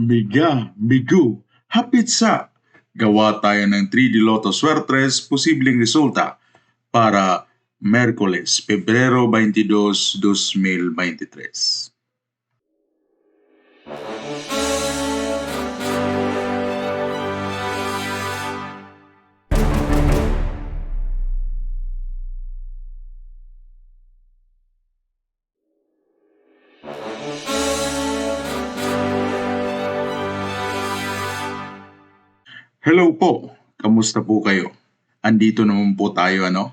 Miga, migu, hapit sa. Gawa tayo ng 3D Lotto Swertres, posibleng resulta para Merkules, Pebrero 22, 2023. Hello po, kamusta po kayo? Andito naman po tayo ano?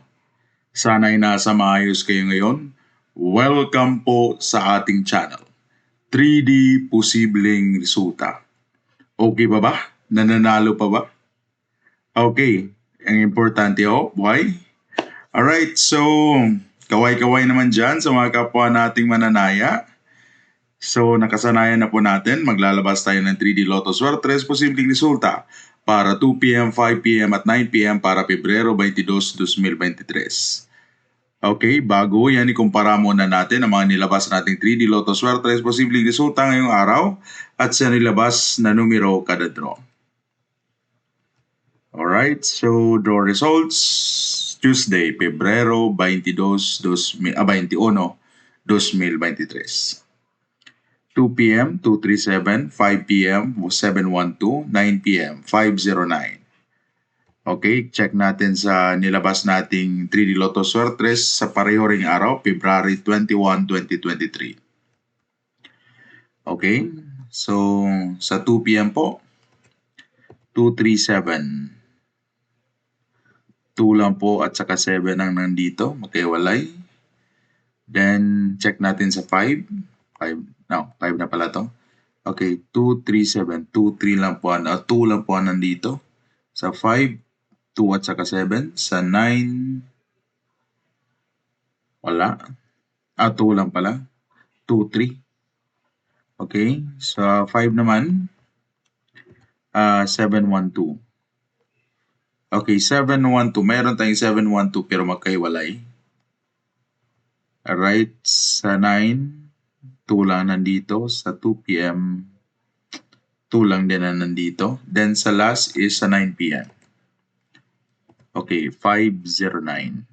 Sana ay nasa maayos kayo ngayon. Welcome po sa ating channel. 3D Posibleng Resulta. Okay pa ba? Nananalo pa ba? Okay, ang importante oh, buhay. Alright, so kaway-kaway naman dyan sa mga kapwa nating mananaya. So nakasanayan na po natin, maglalabas tayo ng 3D Lotto Swertres posibleng resulta para 2pm, 5pm at 9pm para Pebrero 22, 2023. Okay, bago yan, ikumpara muna natin ang mga nilabas nating 3D Lotto Swertres posibleng resulta ngayong araw at sa nilabas na numero kada draw. Alright, so draw results Tuesday, Pebrero 22, 2000, ah, 21, 2023. 2 p.m. 237, 5 p.m. 712, 9 p.m. 509. Okay, check natin sa nilabas nating 3D Lotto Swertres sa pareho ring araw, February 21, 2023. Okay, so sa 2 p.m. po, 237. 2 lang po at saka 7 ang nandito, magkaiwalay. Then, check natin sa 5. 5, no, 5 na pala to. Okay, 2, 3, 7. 2, 3 lang po, ano, 2 lang po nandito. Sa 5, 2 at saka 7. Sa 9, wala. Ah, 2 lang pala. 2, 3. Okay, sa 5 naman, ah 7, 1, 2. Okay, 712. Meron tayong 712 pero magkaiwalay. Alright, sa 9, 2 lang nandito. Sa 2 p.m., 2 lang din na nandito. Then sa last is sa 9 p.m. Okay, 509.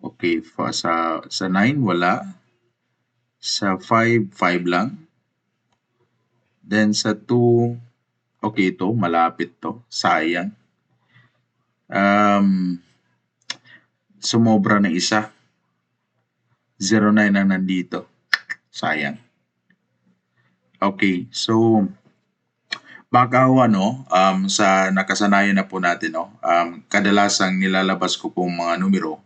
Okay, fa, sa, sa 9 wala. Sa 5, 5 lang. Then sa 2, Okay ito, malapit to. Sayang. Um, sumobra na isa. 09 ang nandito. Sayang. Okay, so baka ano, um, sa nakasanayan na po natin, no, um, kadalasang nilalabas ko pong mga numero,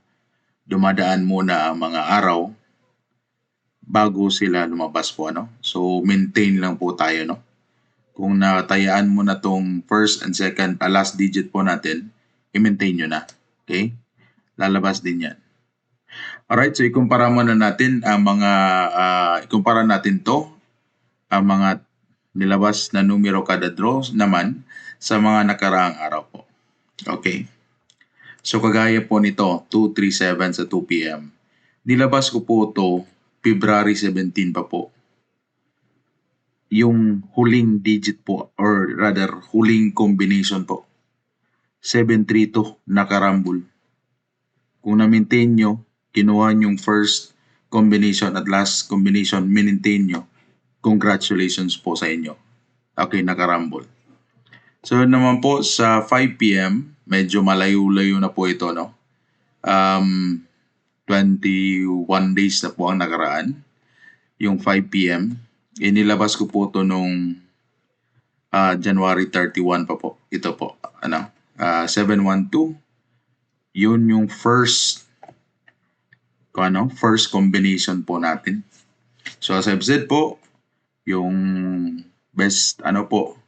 dumadaan muna ang mga araw bago sila lumabas po. Ano? So maintain lang po tayo. No? kung natayaan mo na tong first and second, uh, last digit po natin, i-maintain nyo na. Okay? Lalabas din yan. Alright, so ikumpara muna natin ang mga, uh, ikumpara natin to, ang mga nilabas na numero kada draw naman sa mga nakaraang araw po. Okay. So kagaya po nito, 237 sa 2 p.m. Nilabas ko po to February 17 pa po yung huling digit po or rather huling combination po. 732 nakarambul. Kung na-maintain nyo, kinuha yung first combination at last combination, maintain nyo, congratulations po sa inyo. Okay, nakarambol. So naman po sa 5 p.m., medyo malayo-layo na po ito, no? Um, 21 days na po ang nakaraan. Yung 5 p.m. Inilabas ko po to nung uh, January 31 pa po. Ito po. Ano? Uh, 712. Yun yung first ano, first combination po natin. So as I've said po, yung best ano po,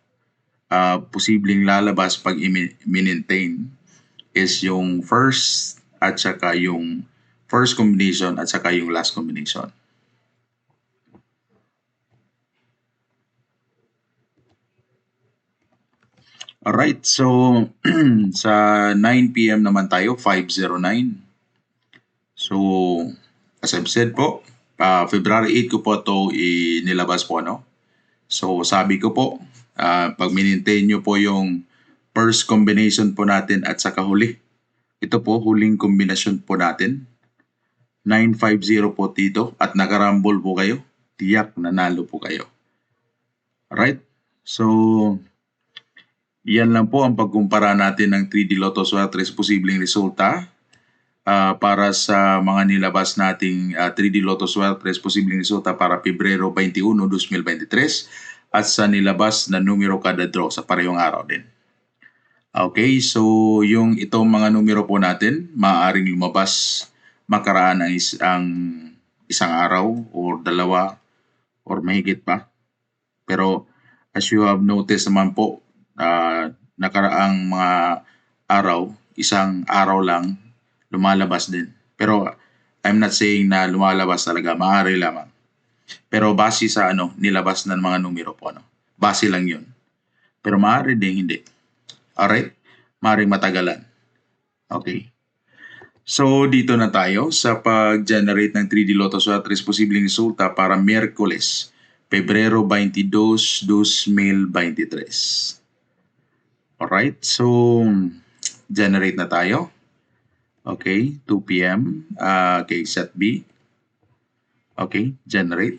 uh, posibleng lalabas pag i-maintain is yung first at saka yung first combination at saka yung last combination. Alright, so sa 9 p.m. naman tayo, 509. So, as I've said po, ah, February 8 ko po ito inilabas po, no? So, sabi ko po, ah, pag minintain nyo po yung first combination po natin at saka huli. Ito po, huling kombinasyon po natin. 950 po dito at nakarambol po kayo. Tiyak, nanalo po kayo. Alright? So, yan lang po ang pagkumpara natin ng 3D Lotto Swertres posibleng resulta ah, para sa mga nilabas nating ah, 3D Lotto Swertres posibleng resulta para Pebrero 21, 2023 at sa nilabas na numero kada draw sa parehong araw din. Okay, so yung itong mga numero po natin, maaaring lumabas makaraan ang, is- ang isang araw or dalawa or mahigit pa. Pero as you have noticed naman po, ah, nakaraang mga araw, isang araw lang, lumalabas din. Pero I'm not saying na lumalabas talaga, maaari lamang. Pero base sa ano, nilabas ng mga numero po. Ano? Base lang yun. Pero maaari din hindi. Alright? Maaaring matagalan. Okay. So, dito na tayo sa pag-generate ng 3D Lotto Swertres posibleng resulta para Miyerkules, Pebrero 22, 2023. Alright, so generate na tayo. Okay, 2 p.m. Ah, okay, set B. Okay, generate.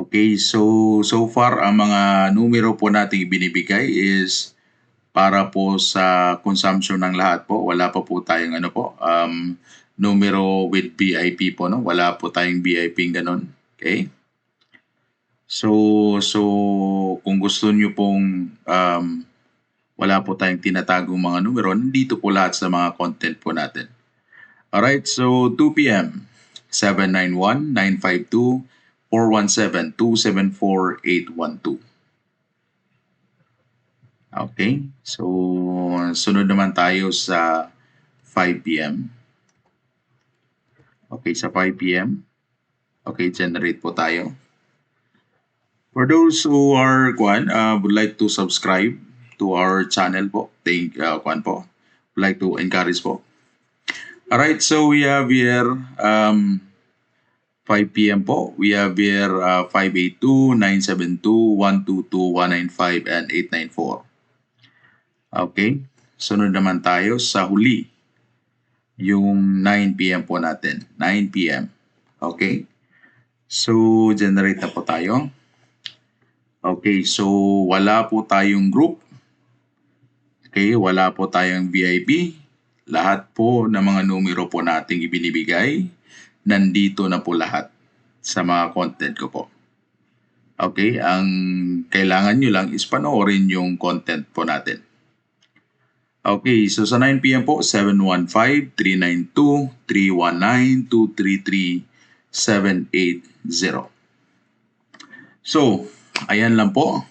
Okay, so so far ang mga numero po nating binibigay is para po sa consumption ng lahat po. Wala pa po tayong ano po, um, numero with VIP po, no? Wala po tayong VIP ganun. Okay? So, so kung gusto niyo pong um, wala po tayong tinatagong mga numero, nandito po lahat sa mga content po natin. Alright, so 2 p.m. 791-952-417-274-812. Okay, so sunod naman tayo sa 5 p.m. Okay, sa 5 p.m. Okay, generate po tayo. For those who are kwan, uh, would like to subscribe to our channel po, thank uh, kwan po, would like to encourage po. Alright, so we have here um, 5 p.m. po. We have here uh, 582, 972, 122, 195, and 894. Okay, sunod naman tayo sa huli. Yung 9 p.m. po natin. 9 p.m. Okay. So, generate na po tayo. Okay, so wala po tayong group. Okay, wala po tayong VIP. Lahat po ng mga numero po nating ibinibigay, nandito na po lahat sa mga content ko po. Okay, ang kailangan nyo lang is panoorin yung content po natin. Okay, so sa 9 p.m. po, 715-392-319-233-780. So, ayan lang po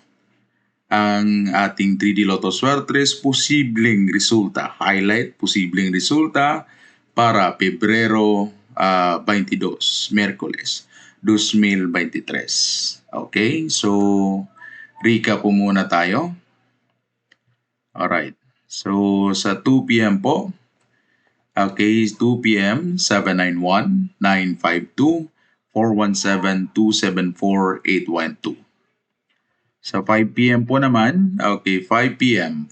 ang ating 3D Lotto Swertres posibleng resulta. Highlight, posibleng resulta para Pebrero ah, 22, Merkules, 2023. Okay, so recap po muna tayo. Alright. So, sa 2 p.m. po, okay, 2 p.m., 791-952-417-274-812. Sa 5 p.m. po naman, okay, 5 p.m.,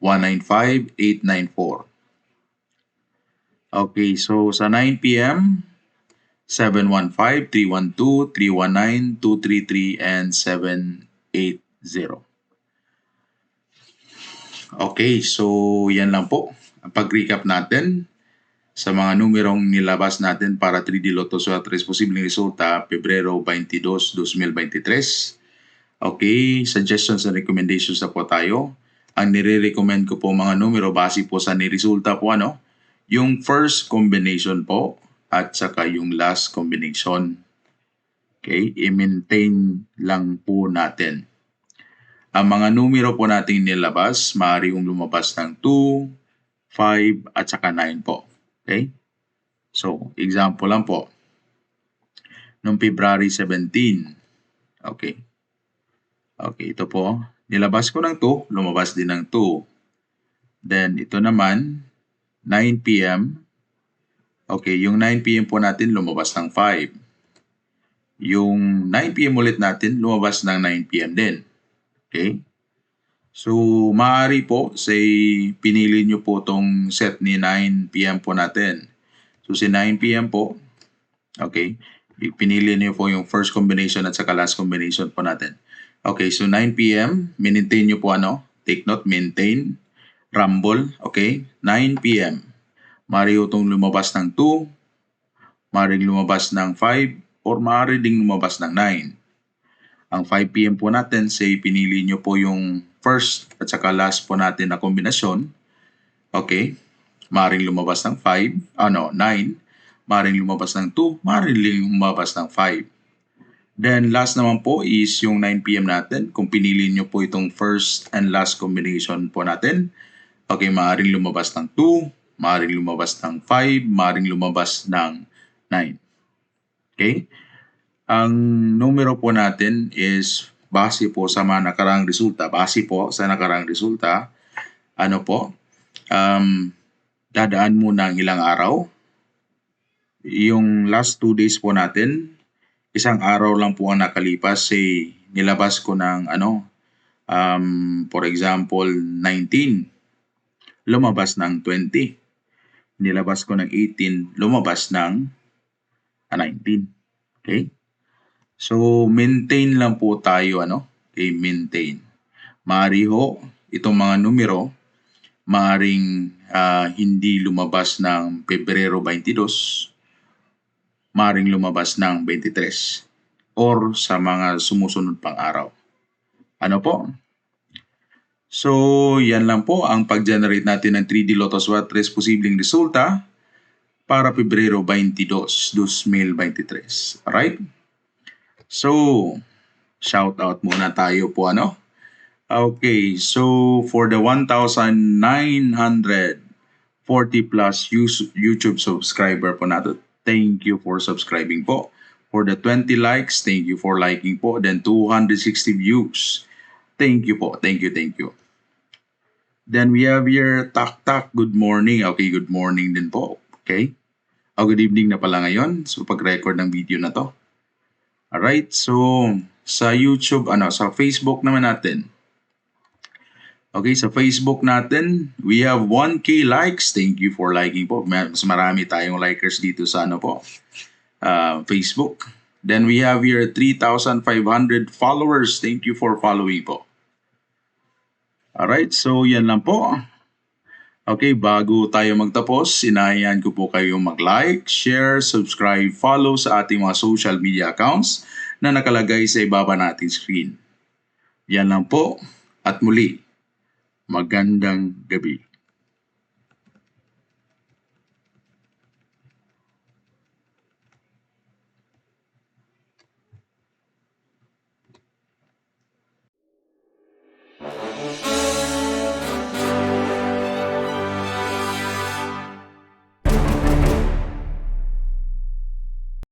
582-972-122-195-894. Okay, so sa 9 p.m., 715-312-319-233 and 780. Okay, so yan lang po. Pag-recap natin sa mga numerong nilabas natin para 3D Lotto Swertres posibleng resulta Pebrero 22, 2023. Okay, suggestions and recommendations na po tayo. Ang nire-recommend ko po mga numero base po sa niresulta po ano, yung first combination po at saka yung last combination. Okay, i-maintain lang po natin. Ang mga numero po nating nilabas, maaari yung lumabas ng 2, 5, at saka 9 po. Okay? So, example lang po. Noong February 17. Okay. Okay, ito po. Nilabas ko ng 2, lumabas din ng 2. Then, ito naman, 9 p.m. Okay, yung 9 p.m. po natin lumabas ng 5. Yung 9 p.m. ulit natin lumabas ng 9 p.m. din. Okay? So, maaari po, say, pinili nyo po tong set ni 9 p.m. po natin. So, si 9 p.m. po, okay, pinili nyo po yung first combination at saka last combination po natin. Okay, so 9 p.m., maintain nyo po ano, take note, maintain, rumble, okay, 9 p.m. Maaari itong lumabas ng 2, maaaring lumabas ng 5, or maaari ding lumabas ng 9. Ang 5 p.m. po natin, say pinili nyo po yung first at saka last po natin na kombinasyon. Okay, maaaring lumabas ng 5, ano, 9, maaaring lumabas ng 2, maaaring lumabas ng 5. Then last naman po is yung 9 p.m. natin. Kung pinili nyo po itong first and last combination po natin, okay, maaaring lumabas ng 2, maaaring lumabas ng 5, maaaring lumabas ng 9. Okay? Ang numero po natin is base po sa mga nakarang resulta. Base po sa nakarang resulta, ano po, um, dadaan muna ng ilang araw. Yung last two days po natin, isang araw lang po ang nakalipas, say, nilabas ko ng ano, um, for example, 19, lumabas ng 20. Nilabas ko ng 18, lumabas ng ah, 19. Okay? So, maintain lang po tayo, ano? Okay, maintain. Maari ho, itong mga numero, maaring ah, hindi lumabas ng Pebrero 22, maring lumabas ng 23 or sa mga sumusunod pang araw. Ano po? So, yan lang po ang pag-generate natin ng 3D Lotus What tres posibleng resulta para Pebrero 22, 2023. Alright? So, shout out muna tayo po ano? Okay, so for the 1,940 plus YouTube subscriber po natin, Thank you for subscribing po. For the 20 likes, thank you for liking po. Then 260 views. Thank you po. Thank you, thank you. Then we have here Tak Tak, good morning. Okay, good morning din po. Okay. Oh, good evening na pala ngayon. So pag-record ng video na to. Alright, so sa YouTube, ano, sa Facebook naman natin. Okay, sa Facebook natin, we have 1K likes. Thank you for liking po. Mas marami tayong likers dito sa ano po, uh, Facebook. Then we have here 3,500 followers. Thank you for following po. Alright, so yan lang po. Okay, bago tayo magtapos, sinayan ko po kayo mag-like, share, subscribe, follow sa ating mga social media accounts na nakalagay sa ibaba nating screen. Yan lang po at muli Magandang gabi.